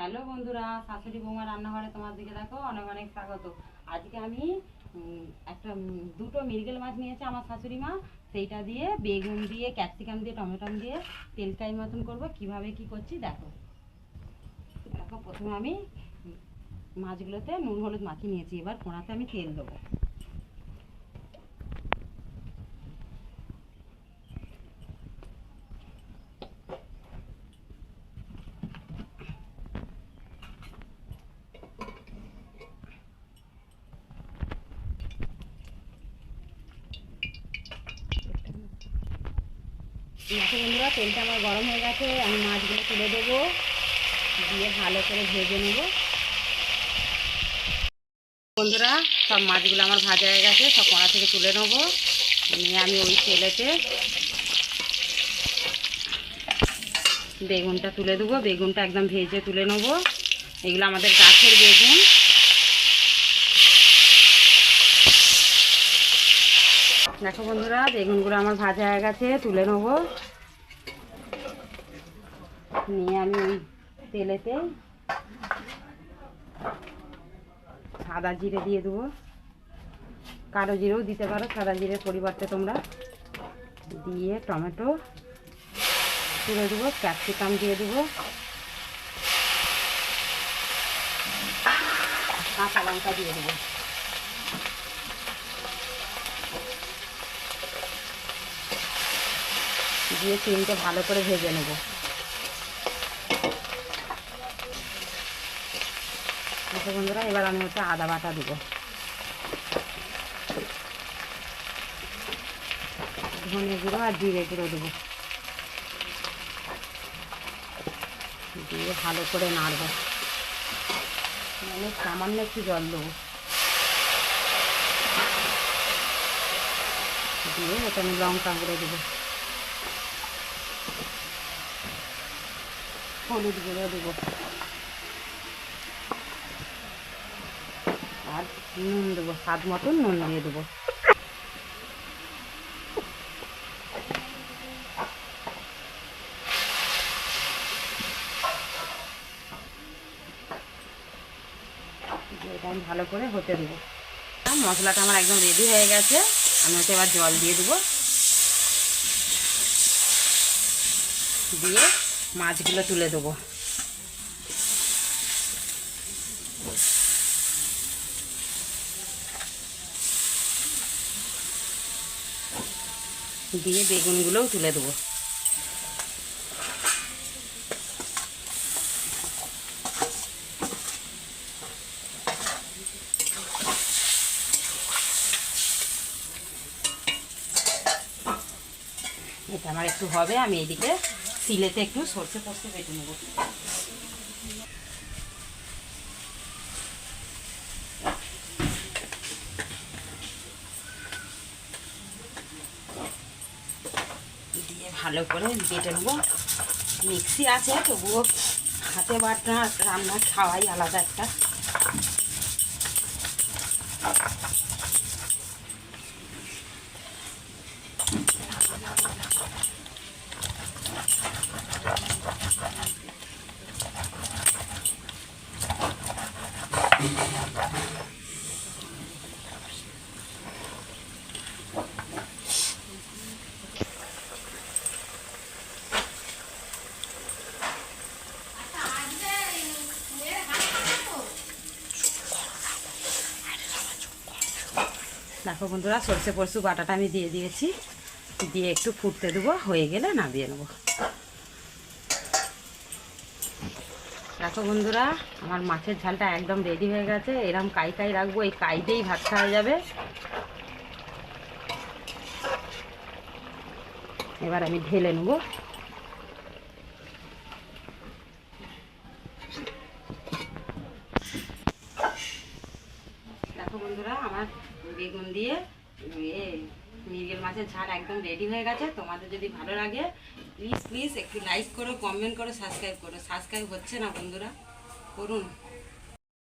Hello বন্ধুরা, শাশুড়ি বৌমা রান্নাঘরে তোমার দিকে দেখো অনেক অনেক স্বাগত। আজকে আমি একটা দুটো মৃগেল মাছ নিয়েছে আমার শাশুড়ি মা। সেইটা দিয়ে বেগুন দিয়ে, ক্যাপসিকাম দিয়ে, টমেটো দিয়ে তেলকাই মতন করব। কীভাবে কি করছি দেখো। দেখো, প্রথমে আমি মাছগুলোতে নুন হলুদ মাখিয়ে নিয়েছি। এবার কোনাতে আমি তেল দেবো। দেখো বন্ধুরা, তেলটা আমার গরম হয়ে গেছে, আমি মাছগুলো তুলে দেবো, দিয়ে ভালো করে ভেজে নেব। বন্ধুরা, সব মাছগুলো আমার ভাজা হয়ে গেছে, সব কড়া থেকে তুলে নেব। নিয়ে আমি ওই তেলেতে বেগুনটা তুলে দেবো, বেগুনটা একদম ভেজে তুলে নেব। এগুলো আমাদের গাছের বেগুন। দেখো বন্ধুরা বেগুনগুলো আমার ভাজা হয়ে গেছে, তুলে নেব। নিয়ে আমি ওই তেলেতে সাদা জিরে দিয়ে দেবো। কালো জিরেও দিতে পারো, সাদা জিরের পরিবর্তে তোমরা দিয়ে টমেটো তুলে দেবো, ক্যাপসিকাম দিয়ে দেবো। কাঁচা লঙ্কা দিয়ে দেবো। দিয়ে চিনটা ভালো করে ভেজে নেব। আচ্ছা বন্ধুরা, এবার আমি হচ্ছে আদা বাটা দেবো। ধনে গুঁড়ো আর জিরে গুঁড়ো দেবো। দিয়ে ভালো করে নাড়বো। মানে সামান্য একটু জল দেবো। দিয়ে এটা আমি লঙ্কা গুঁড়ো দেবো। হলুদ গুঁড়ো দেবো। আর নুন দেবো, স্বাদ মতন নুন দিয়ে দেবো। এটা আমি ভালো করে হতে দেবো। মশলাটা আমার একদম রেডি হয়ে গেছে। আমি হচ্ছে এবার জল দিয়ে দেবো। দিয়ে মাছগুলো তুলে দেবো। দিয়ে বেগুনগুলোও তুলে দেবো। এটা আমার একটু হবে আমি এদিকে সিলেতে একটু সর্ষে পোস্ত বেটে নেব দিয়ে ভালো করে বেটে নেব। মিক্সি আছে, তবুও হাতে বাটা রান্না খাওয়াই আলাদা একটা। দেখো বন্ধুরা, সর্ষে পরশু বাটাটা আমি দিয়ে দিয়েছি। দিয়ে একটু ফুটতে দেবো, হয়ে গেলে নামিয়ে নেব। দেখো বন্ধুরা, আমার মাছের ঝালটা একদম রেডি হয়ে গেছে। এরম কাই কাই রাখব, এই কাইতেই ভাত খাওয়া যাবে। এবার আমি ঢেলে নেব। দেখো বন্ধুরা, আমার বেগুন দিয়ে মৃগেল মাছের ঝাল একদম রেডি হয়ে গেছে। তোমাদের যদি ভালো লাগে প্লিজ প্লিজ একটু লাইক করো কমেন্ট করো সাবস্ক্রাইব করো। সাবস্ক্রাইব হচ্ছে না বন্ধুরা। করুন।